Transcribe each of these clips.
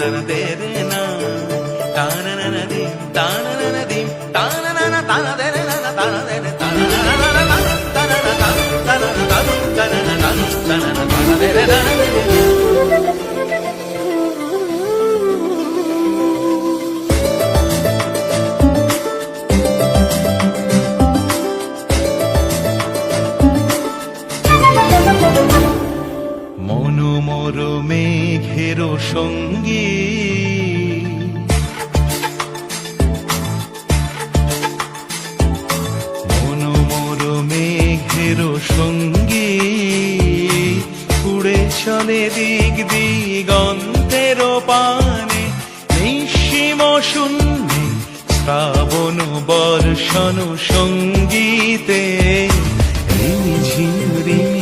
தன தேரனா தானனதே தானனதே தானனன தானதே মেঘের সঙ্গী। মনোমর মেঘের সঙ্গী। উড়ে চলে দিক দিগন্তের পানে। নিঃসীম শূন্যে শ্রাবণ বর্ষণ সঙ্গীতে। রিমিঝিম রিমিঝিম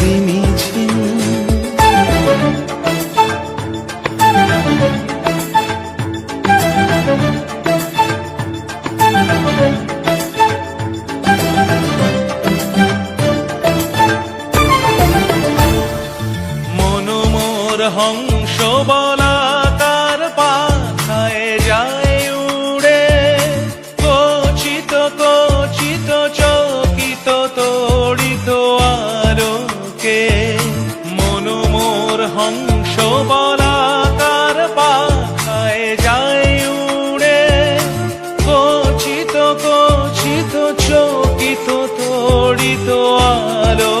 বলাকার পাখায় যায় উড়ে। কচিত কচিত, চকিত, তড়িত আলোকে। মনোমোর হংস বলাকার পাখায় যায় উড়ে। কচিত কচিত, চকিত, তড়িত আলোকে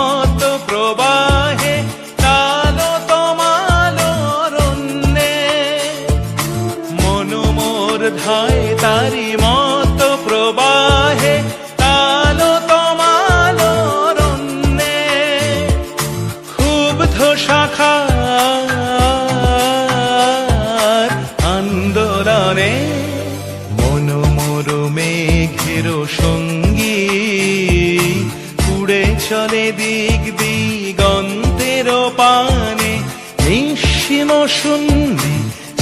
ধায় তারি মত প্রবাহে তালো তোমালো রন্যে ক্ষুব্ধ শাখা আন্দোলনে মনোমোর মেঘের সঙ্গী উড়ে চলে দিক দিগন্তের পানে নিঃসীম শূন্যে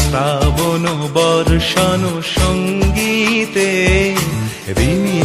শ্রাবণ বর্ষণ সঙ্গীতে রিমি